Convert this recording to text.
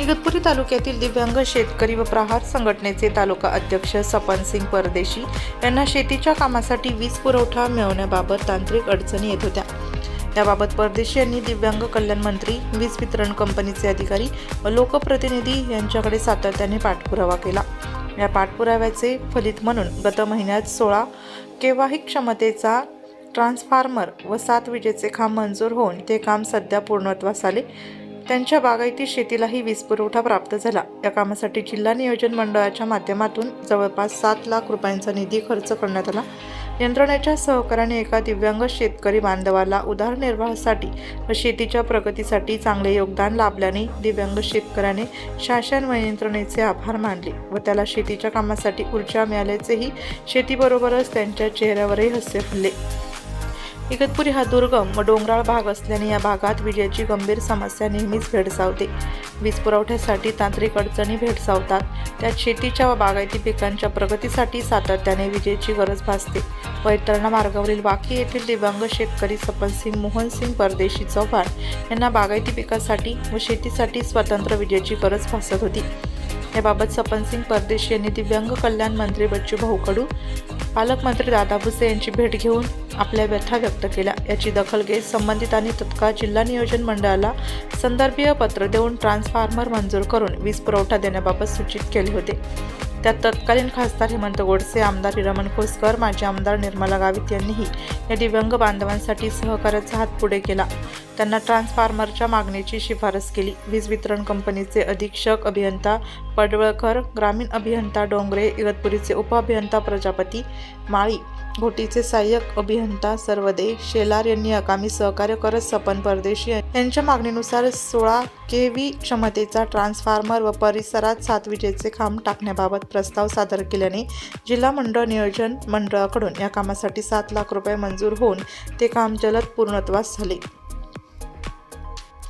इगतपुरी तालुक्यातील दिव्यांग शेतकरी व प्रहार संघटनेचे तालुका अध्यक्ष सपन सिंग परदेशी यांना शेतीच्या कामासाठी वीज पुरवठा मिळवण्याबाबत तांत्रिक अडचणी येत होत्या. याबाबत परदेशी यांनी दिव्यांग कल्याण मंत्री वीज वितरण कंपनीचे अधिकारी व लोकप्रतिनिधी यांच्याकडे सातत्याने पाठपुरावा केला. या पाठपुराव्याचे फलित म्हणून गत महिन्यात सोळा केव्हाही क्षमतेचा ट्रान्सफॉर्मर व सात विजेचे खांब मंजूर होऊन ते काम सध्या पूर्णत्वास आले. त्यांच्या बागायती शेतीलाही वीज पुरवठा प्राप्त झाला. या कामासाठी जिल्हा नियोजन मंडळाच्या माध्यमातून जवळपास सात लाख रुपयांचा निधी खर्च करण्यात आला. यंत्रणेच्या सहकार्याने एका दिव्यांग शेतकरी बांधवाला उदारनिर्वाहासाठी व शेतीच्या प्रगतीसाठी चांगले योगदान लाभल्याने दिव्यांग शेतकऱ्याने शासन व यंत्रणेचे आभार मानले व त्याला शेतीच्या कामासाठी ऊर्जा मिळाल्याचेही शेतीबरोबरच त्यांच्या चेहऱ्यावरही हास्य फुलले इगतपुरी हा दुर्गम व डोंगराळ भाग असल्याने या भागात विजेची गंभीर समस्या नेहमीच भेडसावते. वीज पुरवठ्यासाठी तांत्रिक अडचणी भेडसावतात. त्यात शेतीच्या व बागायती पिकांच्या प्रगतीसाठी सातत्याने विजेची गरज भासते. वैतरणा मार्गावरील वाकी येथील दिव्यांग शेतकरी सपनसिंग मोहनसिंग परदेशी चव्हाण यांना बागायती पिकासाठी व शेतीसाठी स्वतंत्र विजेची गरज भासत होती. याबाबत सपनसिंग परदेशी यांनी दिव्यांग कल्याण मंत्री बच्चू भाऊ कडू पालकमंत्री दादा भुसे यांची भेट घेऊन आपल्या व्यथा व्यक्त केल्या. याची दखल घेत संबंधितांनी तत्काळ जिल्हा नियोजन मंडळाला संदर्भीय पत्र देऊन ट्रान्सफॉर्मर मंजूर करून वीज पुरवठा देण्याबाबत सूचित केले होते. त्यात तत्कालीन खासदार हेमंत गोडसे आमदार हिरमण खोसकर माजी आमदार निर्मला गावित यांनीही या दिव्यांग बांधवांसाठी सहकार्याचा हात पुढे केला. त्यांना ट्रान्सफॉर्मरच्या मागणीची शिफारस केली. वीज वितरण कंपनीचे अधीक्षक अभियंता पडवळकर ग्रामीण अभियंता डोंगरे इगतपुरीचे उपअभियंता प्रजापती माळी घोटीचे सहाय्यक अभियंता सर्वदे शेलार यांनी आगामी सहकार्य करत सपन परदेशी यांच्या मागणीनुसार सोळा के व्ही क्षमतेचा ट्रान्सफॉर्मर व परिसरात सात विजेचे खांब टाकण्याबाबत प्रस्ताव सादर केल्याने जिल्हा मंडळ नियोजन मंडळाकडून या कामासाठी सात लाख रुपये मंजूर होऊन ते काम जलद पूर्णत्वास झाले.